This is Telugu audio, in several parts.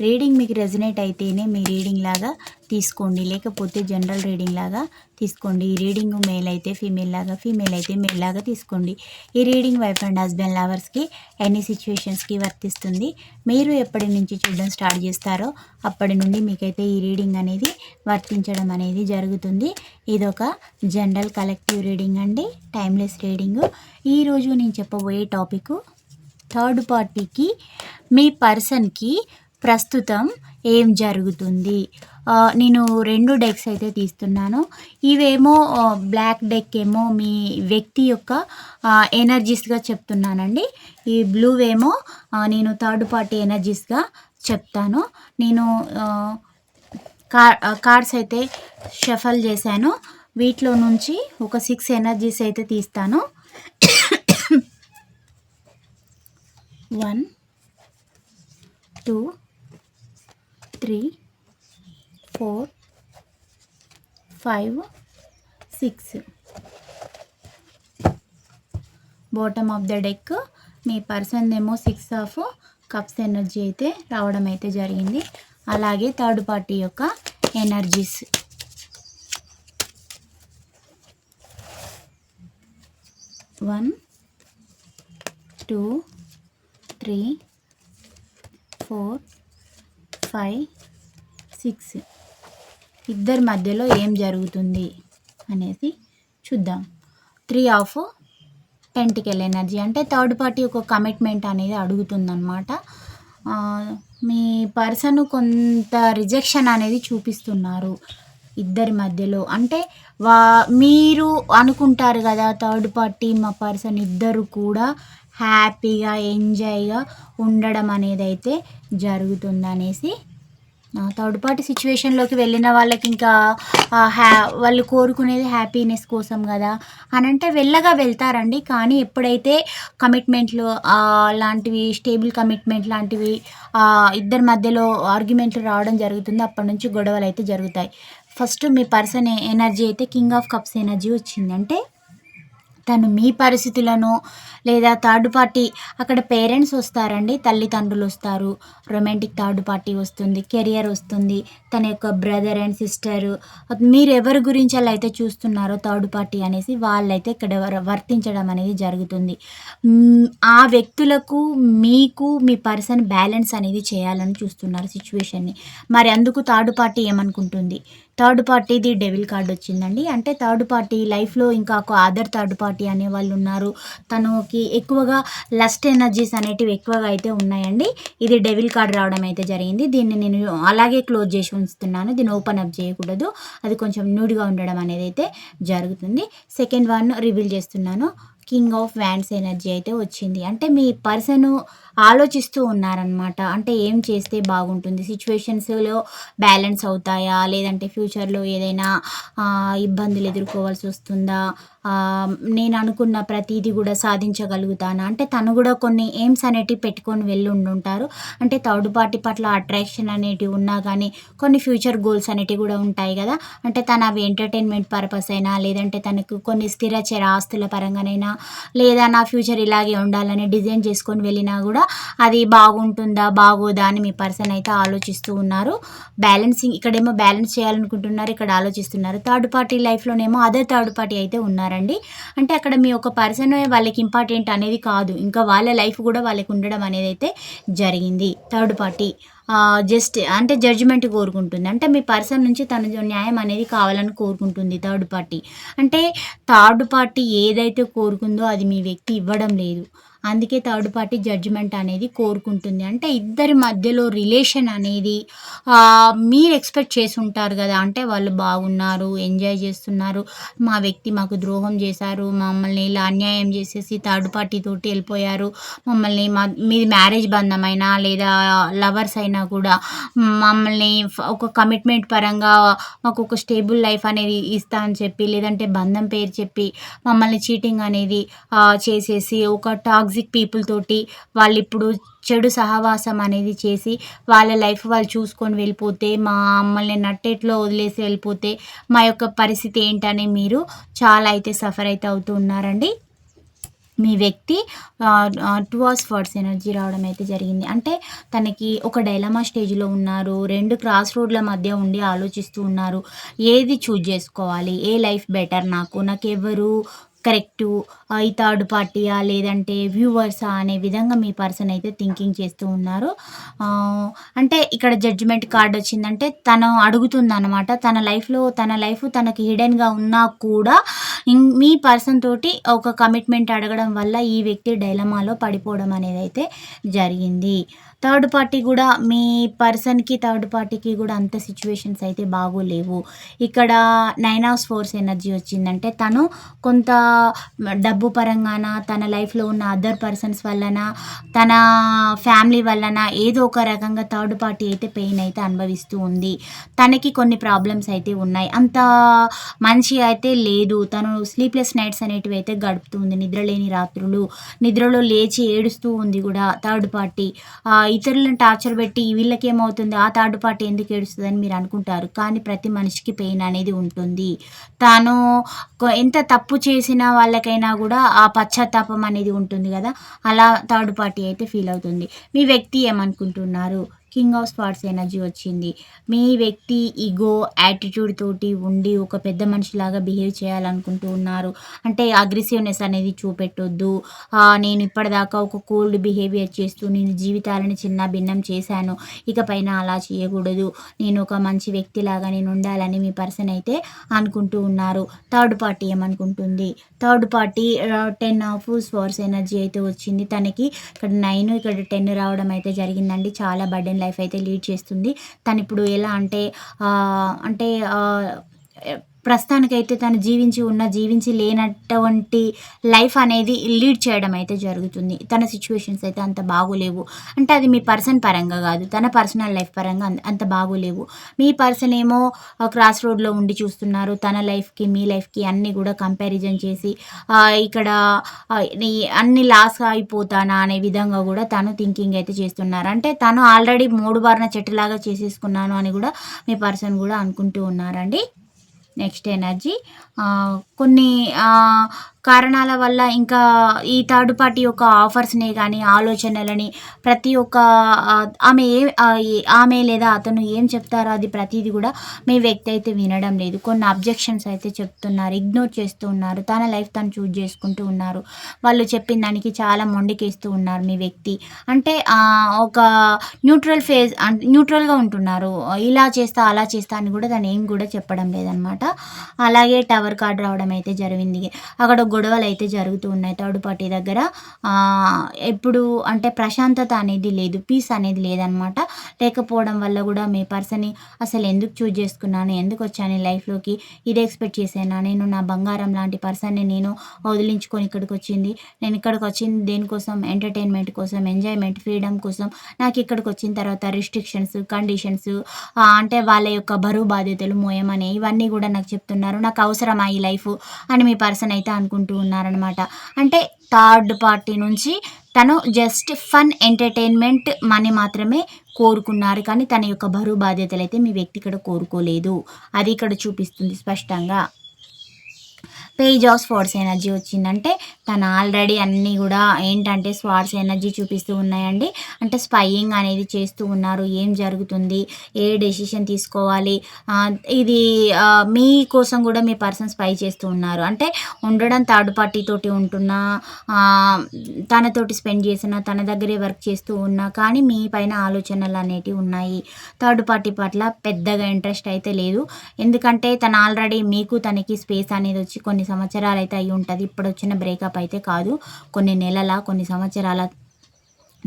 reading మీకు రెజనేట్ అయితేనే మీ రీడింగ్ లాగా తీసుకోండి. లేకపోతే జనరల్ రీడింగ్ లాగా తీసుకోండి. ఈ రీడింగ్ మేల్ అయితే ఫీమేల్ లాగా ఫీమేల్ అయితే మేల్ లాగా తీసుకోండి. ఈ రీడింగ్ వైఫ్ అండ్ హస్బెండ్ లవర్స్కి ఎనీ సిచ్యువేషన్స్కి వర్తిస్తుంది. మీరు ఎప్పటి నుంచి చూడడం స్టార్ట్ చేస్తారో అప్పటి నుండి మీకైతే ఈ రీడింగ్ అనేది వర్తించడం అనేది జరుగుతుంది. ఇదొక జనరల్ కలెక్టివ్ రీడింగ్ అండి. Timeless reading. ఈరోజు నేను చెప్పబోయే టాపిక్ థర్డ్ పార్టీకి మీ పర్సన్కి ప్రస్తుతం ఏం జరుగుతుంది? నేను రెండు డెక్స్ అయితే తీస్తున్నాను. ఇవేమో బ్లాక్ డెక్ ఏమో మీ వ్యక్తి యొక్క ఎనర్జీస్గా చెప్తున్నానండి. ఈ బ్లూ ఏమో నేను థర్డ్ పార్టీ ఎనర్జీస్గా చెప్తాను. నేను కార్డ్స్ అయితే షఫల్ చేశాను. వీటిలో నుంచి ఒక సిక్స్ ఎనర్జీస్ అయితే తీస్తాను. One two three four five six. Bottom of the deck me person ఏమో సిక్స్ ఆఫ్ కప్స్ ఎనర్జీ అయితే రావడం అయితే జరిగింది. అలాగే థర్డ్ పార్టీ యొక్క energies one two three four five six. ఇద్దరి మధ్యలో ఏం జరుగుతుంది అనేసి చూద్దాం. త్రీ ఆఫ్ పెంటికల్ ఎనర్జీ అంటే థర్డ్ పార్టీ ఒక కమిట్మెంట్ అనేది అడుగుతుందన్నమాట. మీ పర్సన్ కొంత రిజెక్షన్ అనేది చూపిస్తున్నారు ఇద్దరి మధ్యలో. అంటే వా మీరు అనుకుంటారు కదా థర్డ్ పార్టీ మా పర్సన్ ఇద్దరు కూడా హ్యాపీగా ఎంజాయ్గా ఉండడం అనేది అయితే జరుగుతుందనేసి థర్డ్ పార్టీ సిచ్యువేషన్లోకి వెళ్ళిన వాళ్ళకి ఇంకా హ్యా వాళ్ళు కోరుకునేది హ్యాపీనెస్ కోసం కదా. అని అంటే వెళ్ళగా వెళ్తారండి. కానీ ఎప్పుడైతే కమిట్మెంట్లు లాంటివి స్టేబుల్ కమిట్మెంట్ లాంటివి ఇద్దరి మధ్యలో ఆర్గ్యుమెంట్లు రావడం జరుగుతుందో. అప్పటి నుంచి గొడవలు అయితే జరుగుతాయి. ఫస్ట్ మీ పర్సన్ ఎనర్జీ అయితే కింగ్ ఆఫ్ కప్స్ ఎనర్జీ వచ్చింది అంటే తను మీ పరిస్థితులను లేదా థర్డ్ పార్టీ అక్కడ పేరెంట్స్ వస్తారండి తల్లిదండ్రులు వస్తారు. రొమాంటిక్ థర్డ్ పార్టీ వస్తుంది కెరియర్ వస్తుంది. తన యొక్క బ్రదర్ అండ్ సిస్టర్ మీరు ఎవరి గురించి అలా అయితే చూస్తున్నారో థర్డ్ పార్టీ అనేసి వాళ్ళైతే ఇక్కడ వర్తించడం అనేది జరుగుతుంది. ఆ వ్యక్తులకు మీకు మీ పర్సన్ బ్యాలెన్స్ అనేది చేయాలని చూస్తున్నారు సిచ్యువేషన్ని. మరి అందుకు థర్డ్ పార్టీ ఏమనుకుంటుంది? థర్డ్ పార్టీది డెవిల్ కార్డ్ వచ్చిందండి. అంటే థర్డ్ పార్టీ లైఫ్లో ఇంకా ఒక అదర్ థర్డ్ పార్టీ అనే వాళ్ళు ఉన్నారు. తనకి ఎక్కువగా లస్ట్ ఎనర్జీస్ అనేటివి ఎక్కువగా అయితే ఉన్నాయండి. ఇది డెవిల్ కార్డ్ రావడం అయితే జరిగింది. దీన్ని నేను అలాగే క్లోజ్ చేసి ఉంచుతున్నాను. దీన్ని ఓపెన్ అప్ చేయకూడదు. అది కొంచెం న్యూడ్గా ఉండడం అనేది అయితే జరుగుతుంది. సెకండ్ వన్ రివీల్ చేస్తున్నాను. కింగ్ ఆఫ్ వ్యాండ్స్ ఎనర్జీ అయితే వచ్చింది. అంటే మీ పర్సన్ ఆలోచిస్తూ ఉన్నారనమాట అంటే ఏం చేస్తే బాగుంటుంది? సిచ్యువేషన్స్లో బ్యాలెన్స్ అవుతాయా? లేదంటే ఫ్యూచర్లో ఏదైనా ఇబ్బందులు ఎదుర్కోవాల్సి వస్తుందా? నేను అనుకున్న ప్రతిదీ కూడా సాధించగలుగుతానా? అంటే తను కూడా కొన్ని ఎయిమ్స్ అనేటివి పెట్టుకొని వెళ్ళి ఉండుంటారు. అంటే థర్డ్ పార్టీ పట్ల అట్రాక్షన్ అనేటివి ఉన్నా కానీ కొన్ని ఫ్యూచర్ గోల్స్ అనేటివి కూడా ఉంటాయి కదా? అంటే తను అవి ఎంటర్టైన్మెంట్ పర్పస్ అయినా లేదంటే తనకు కొన్ని స్థిరచర ఆస్తుల పరంగానైనా లేదా నా ఫ్యూచర్ ఇలాగే ఉండాలని డిజైన్ చేసుకొని వెళ్ళినా కూడా అది బాగుంటుందా బాగోదా అని మీ పర్సన్ అయితే ఆలోచిస్తూ ఉన్నారు. బ్యాలెన్సింగ్ ఇక్కడేమో బ్యాలెన్స్ చేయాలనుకుంటున్నారు ఇక్కడ ఆలోచిస్తున్నారు. థర్డ్ పార్టీ లైఫ్లోనేమో అదే థర్డ్ పార్టీ అయితే ఉన్నారండి. అంటే అక్కడ మీ ఒక పర్సన్ వాళ్ళకి ఇంపార్టెంట్ అనేది కాదు. ఇంకా వాళ్ళ లైఫ్ కూడా వాళ్ళకి ఉండడం అనేది అయితే జరిగింది. Third party. జస్ట్ అంటే జడ్జిమెంట్ కోరుకుంటుంది. అంటే మీ పర్సన్ నుంచి తన న్యాయం అనేది కావాలని కోరుకుంటుంది థర్డ్ పార్టీ అంటే థర్డ్ పార్టీ ఏదైతే కోరుకుందో అది మీ వ్యక్తి ఇవ్వడం లేదు. అందుకే థర్డ్ పార్టీ జడ్జిమెంట్ అనేది కోరుకుంటుంది. అంటే ఇద్దరి మధ్యలో రిలేషన్ అనేది మీరు ఎక్స్పెక్ట్ చేసి ఉంటారు కదా. అంటే వాళ్ళు బాగున్నారు ఎంజాయ్ చేస్తున్నారు. మా వ్యక్తి మాకు ద్రోహం చేశారు మమ్మల్ని ఇలా అన్యాయం చేసేసి థర్డ్ పార్టీ తోటి వెళ్ళిపోయారు. మమ్మల్ని మా మీది మ్యారేజ్ బంధమైనా లేదా లవర్స్ అయినా అయినా కూడా మమ్మల్ని ఒక కమిట్మెంట్ పరంగా మాకు ఒక స్టేబుల్ లైఫ్ అనేది ఇస్తా అని చెప్పి లేదంటే బంధం పేరు చెప్పి మమ్మల్ని చీటింగ్ అనేది చేసేసి ఒక టాక్సిక్ పీపుల్ తోటి వాళ్ళు ఇప్పుడు చెడు సహవాసం అనేది చేసి వాళ్ళ లైఫ్ వాళ్ళు చూసుకొని వెళ్ళిపోతే మా మమ్మల్ని నట్టేట్లో వదిలేసి వెళ్ళిపోతే మా యొక్క పరిస్థితి ఏంటని మీరు చాలా అయితే సఫర్ అయితే అవుతూ ఉన్నారండి. మీ వ్యక్తి టూ అవర్స్ ఫర్స్ ఎనర్జీ రావడం అయితే జరిగింది. అంటే తనకి ఒక డైలమా స్టేజ్లో ఉన్నారు రెండు క్రాస్ రోడ్ల మధ్య ఉండి ఆలోచిస్తూ ఉన్నారు. ఏది చూజ్ చేసుకోవాలి? ఏ లైఫ్ బెటర్ నాకు? నాకు ఎవరు కరెక్టు ఈ థర్డ్ పార్టీయా లేదంటే వ్యూవర్సా అనే విధంగా మీ పర్సన్ అయితే థింకింగ్ చేస్తూ ఉన్నారు. అంటే ఇక్కడ జడ్జిమెంట్ కార్డ్ వచ్చిందంటే తను అడుగుతుందన్నమాట. తన లైఫ్లో తన లైఫ్ తనకి హిడెన్గా ఉన్నా కూడా మీ పర్సన్ తోటి ఒక కమిట్మెంట్ అడగడం వల్ల ఈ వ్యక్తి డైలమాలో పడిపోవడం అనేది అయితే జరిగింది. థర్డ్ పార్టీ కూడా మీ పర్సన్కి థర్డ్ పార్టీకి కూడా అంత సిచ్యువేషన్స్ అయితే బాగోలేవు. ఇక్కడ నైన్ ఆఫ్ ఫోర్స్ ఎనర్జీ వచ్చిందంటే తను కొంత డబ్బు పరంగాన తన లైఫ్లో ఉన్న అదర్ పర్సన్స్ వలన తన ఫ్యామిలీ వలన ఏదో ఒక రకంగా థర్డ్ పార్టీ అయితే పెయిన్ అయితే అనుభవిస్తూ ఉంది. తనకి కొన్ని ప్రాబ్లమ్స్ అయితే ఉన్నాయి. అంత మంచి అయితే లేదు. తను స్లీప్లెస్ నైట్స్ అనేటివి అయితే గడుపుతుంది నిద్రలేని రాత్రులు నిద్రలో లేచి ఏడుస్తూ ఉంది కూడా థర్డ్ పార్టీ. ఇతరులను టార్చర్ పెట్టి వీళ్ళకి ఏమవుతుంది? ఆ థర్డ్ పార్టీ ఎందుకు ఏడుస్తుంది అని మీరు అనుకుంటారు? కానీ ప్రతి మనిషికి పెయిన్ అనేది ఉంటుంది. తాను ఎంత తప్పు చేసిన వాళ్ళకైనా కూడా ఆ పశ్చాత్తాపం అనేది ఉంటుంది కదా? అలా థర్డ్ పార్టీ అయితే ఫీల్ అవుతుంది. మీ వ్యక్తి ఏమనుకుంటున్నారు? కింగ్ ఆఫ్ స్పాట్స్ ఎనర్జీ వచ్చింది. మీ వ్యక్తి ఈగో యాటిట్యూడ్ తోటి ఉండి ఒక పెద్ద మనిషిలాగా బిహేవ్ చేయాలనుకుంటూ ఉన్నారు. అంటే అగ్రెసివ్నెస్ అనేది చూపెట్టొద్దు. నేను ఇప్పటిదాకా ఒక కోల్డ్ బిహేవియర్ చేస్తూ నేను జీవితాలను చిన్న భిన్నం చేశాను. ఇకపైన అలా చేయకూడదు. నేను ఒక మంచి వ్యక్తిలాగా నేను ఉండాలని మీ పర్సన్ అయితే అనుకుంటూ ఉన్నారు. థర్డ్ పార్టీ ఏమనుకుంటుంది? Third party ten of swords energy అయితే వచ్చింది. తనకి ఇక్కడ నైన్ ఇక్కడ టెన్ రావడం అయితే జరిగిందండి. చాలా బర్డెన్ లైఫ్ అయితే లీడ్ చేస్తుంది. తను ఇప్పుడు ఎలా అంటే అంటే ప్రస్తుతానికైతే తను జీవించి ఉన్న జీవించి లేనటువంటి లైఫ్ అనేది లీడ్ చేయడం అయితే జరుగుతుంది. తన సిచ్యువేషన్స్ అయితే అంత బాగోలేవు. అంటే అది మీ పర్సన్ పరంగా కాదు. తన పర్సనల్ లైఫ్ పరంగా అంత- అంత బాగోలేవు. మీ పర్సన్ ఏమో క్రాస్ రోడ్లో ఉండి చూస్తున్నారు. తన లైఫ్కి మీ లైఫ్కి అన్నీ కూడా కంపారిజన్ చేసి ఇక్కడ అన్ని లాస్ అయిపోతానా అనే విధంగా కూడా తను థింకింగ్ అయితే చేస్తున్నారు. అంటే తను ఆల్రెడీ మూడు బారిన చెట్టులాగా చేసేసుకున్నాను అని కూడా మీ పర్సన్ కూడా అనుకుంటూ ఉన్నారండి. Next energy. కొన్ని కారణాల వల్ల ఇంకా ఈ థర్డ్ పార్టీ యొక్క ఆఫర్స్ని కానీ ఆలోచనలని ప్రతి ఒక్క ఆమె ఏ ఆమె లేదా అతను ఏం చెప్తారో అది ప్రతిదీ కూడా మీ వ్యక్తి అయితే వినడం లేదు. కొన్ని అబ్జెక్షన్స్ అయితే చెప్తున్నారు ఇగ్నోర్ చేస్తూ ఉన్నారు. తన లైఫ్ తను చూజ్ చేసుకుంటూ ఉన్నారు. వాళ్ళు చెప్పిన దానికి చాలా మొండికేస్తూ ఉన్నారు మీ వ్యక్తి. అంటే ఒక న్యూట్రల్ ఫేజ్ న్యూట్రల్గా ఉంటున్నారు. ఇలా చేస్తా అలా చేస్తా అని కూడా తను ఏం కూడా చెప్పడం లేదనమాట. అలాగే టవర్ కార్డ్ రావడం అయితే జరిగింది. అక్కడ గొడవలు అయితే జరుగుతూ ఉన్నాయి థర్డ్ పార్టీ దగ్గర. ఎప్పుడు అంటే ప్రశాంతత అనేది లేదు పీస్ అనేది లేదనమాట. లేకపోవడం వల్ల కూడా మీ పర్సన్ని అసలు ఎందుకు చూజ్ చేసుకున్నాను ఎందుకు వచ్చాను లైఫ్లోకి ఇది ఎక్స్పెక్ట్ చేశాను నేను నా బంగారం లాంటి పర్సన్ని నేను వదిలించుకొని ఇక్కడికి వచ్చింది. నేను ఇక్కడికి వచ్చింది దేనికోసం? ఎంటర్టైన్మెంట్ కోసం ఎంజాయ్మెంట్ ఫ్రీడమ్ కోసం. నాకు ఇక్కడికి వచ్చిన తర్వాత రిస్ట్రిక్షన్స్ కండిషన్స్ అంటే వాళ్ళ యొక్క బరువు బాధ్యతలు మోయమని ఇవన్నీ కూడా నాకు చెప్తున్నారు. నాకు అవసరమా ఈ లైఫ్ అని మీ పర్సన్ అయితే చేసుకుంటూ ఉన్నారనమాట అంటే థర్డ్ పార్టీ నుంచి తను జస్ట్ ఫన్ ఎంటర్టైన్మెంట్ మనీ మాత్రమే కోరుకున్నారు. కానీ తన యొక్క బరువు బాధ్యతలు అయితే మీ వ్యక్తి ఇక్కడ కోరుకోలేదు. అది ఇక్కడ చూపిస్తుంది స్పష్టంగా. పేజ్ ఆఫ్ స్వార్డ్స్ ఎనర్జీ వచ్చిందంటే తను ఆల్రెడీ అన్నీ కూడా ఏంటంటే స్వార్డ్స్ ఎనర్జీ చూపిస్తూ ఉన్నాయండి. అంటే స్పైయింగ్ అనేది చేస్తూ ఉన్నారు. ఏం జరుగుతుంది? ఏ డెసిషన్ తీసుకోవాలి? ఇది మీ కోసం కూడా మీ పర్సన్ స్పై చేస్తూ ఉన్నారు. అంటే ఉండడం థర్డ్ పార్టీ తోటి ఉంటున్నా తనతోటి స్పెండ్ చేసిన తన దగ్గరే వర్క్ చేస్తూ ఉన్నా కానీ మీ పైన ఆలోచనలు అనేటివి ఉన్నాయి. థర్డ్ పార్టీ పట్ల పెద్దగా ఇంట్రెస్ట్ అయితే లేదు. ఎందుకంటే తను ఆల్రెడీ మీకు తనకి స్పేస్ అనేది వచ్చి కొన్ని కొన్ని సంవత్సరాలు అయితే అయి ఉంటుంది. ఇప్పుడు వచ్చిన బ్రేకప్ అయితే కాదు. కొన్ని నెలల కొన్ని సంవత్సరాల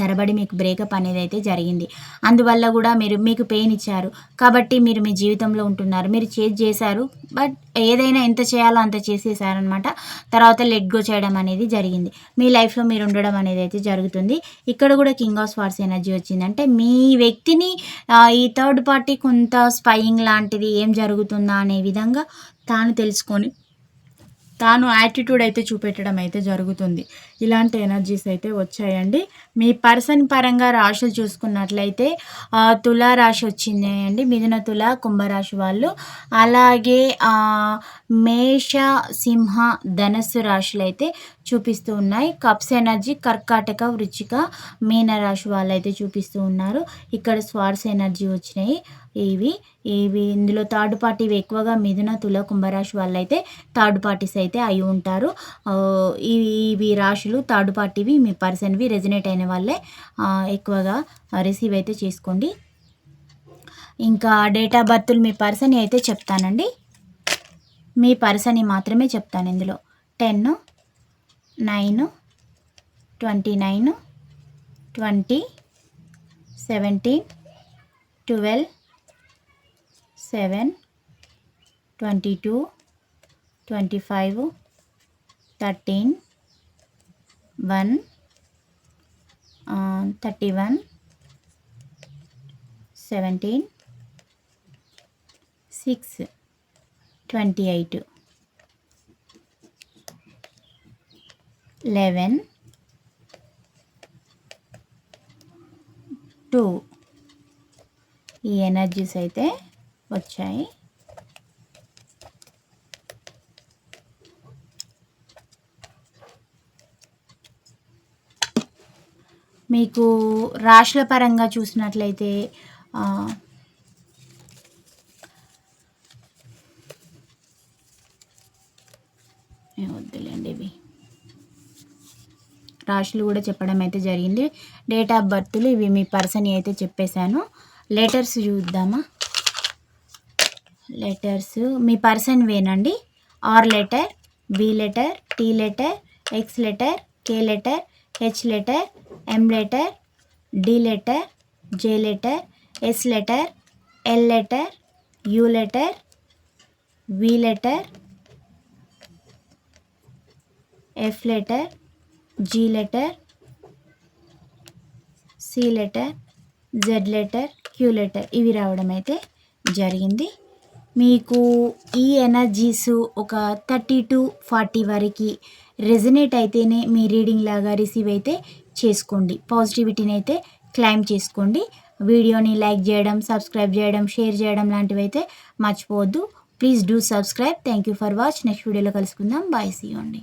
తరబడి మీకు బ్రేకప్ అనేది అయితే జరిగింది. అందువల్ల కూడా మీరు మీకు పెయిన్ ఇచ్చారు. కాబట్టి మీరు మీ జీవితంలో ఉంటున్నారు. మీరు చేజ్ చేశారు. బట్ ఏదైనా ఎంత చేయాలో అంత చేసేసారనమాట తర్వాత లెట్ గో చేయడం అనేది జరిగింది. మీ లైఫ్లో మీరు ఉండడం అనేది అయితే జరుగుతుంది. ఇక్కడ కూడా కింగ్ ఆఫ్ స్వార్స్ ఎనర్జీ వచ్చిందంటే మీ వ్యక్తిని ఈ థర్డ్ పార్టీ కొంత స్పయింగ్ లాంటిది ఏం జరుగుతుందా అనే విధంగా తాను తెలుసుకొని తాను యాటిట్యూడ్ అయితే చూపెట్టడం అయితే జరుగుతుంది. ఇలాంటి ఎనర్జీస్ అయితే వచ్చాయండి. మీ పర్సన్ పరంగా రాశులు చూసుకున్నట్లయితే తులారాశి తులా రాశి మిథున తుల కుంభరాశి వాళ్ళు. అలాగే మేష సింహ ధనస్సు రాశులు అయితే చూపిస్తూ ఉన్నాయి. కప్స్ ఎనర్జీ కర్కాటక వృచ్చిక మీన రాశి వాళ్ళు అయితే చూపిస్తూ ఉన్నారు. ఇక్కడ స్వార్స్ ఎనర్జీ వచ్చినాయి. ఇవి ఇవి ఇందులో థర్డ్ పార్టీ ఇవి ఎక్కువగా మిథున తుల కుంభరాశి వాళ్ళు అయితే థర్డ్ పార్టీస్ అయితే అయి ఉంటారు. ఇవి ఇవి రాశులు థర్డ్ పార్టీవి మీ పర్సన్వి రెజినేట్ అయిన వాళ్ళే ఎక్కువగా రిసీవ్ అయితే చేసుకోండి. ఇంకా డేట్ ఆఫ్ బర్త్లు మీ పర్సన్ అయితే చెప్తానండి. మీ పర్సన్ మాత్రమే చెప్తాను ఇందులో. Ten nine twenty nine twenty seventeen twelve seven twenty two twenty five thirteen one thirty one seventeen six twenty eight. Eleven. Two. ఈ ఎనర్జీస్ అయితే వచ్చాయి. మీకు రాశుల పరంగా చూసినట్లయితే వద్దులేండి ఇవి. రాశులు కూడా చెప్పడం అయితే జరిగింది. డేట్ ఆఫ్ బర్త్లు ఇవి మీ పర్సన్ అయితే చెప్పేశాను. లెటర్స్ చూద్దామా? లెటర్స్ మీ person వేనండి. R letter B letter T letter X letter K letter H letter M letter D letter J letter S letter L letter U letter V letter F letter G letter C letter Z letter Q letter ఇవి రావడం అయితే జరిగింది. మీకు ఈ ఎనర్జీస్ ఒక థర్టీ టు ఫార్టీ వరకు రెజనేట్ అయితేనే మీ రీడింగ్ లాగా రిసీవ్ అయితే చేసుకోండి. పాజిటివిటీని అయితే క్లైమ్ చేసుకోండి. వీడియోని లైక్ చేయడం సబ్స్క్రైబ్ చేయడం షేర్ చేయడం లాంటివి అయితే మర్చిపోవద్దు. Please do subscribe thank you for watch next వీడియోలో కలుసుకుందాం. బాయ్ సీ అండి.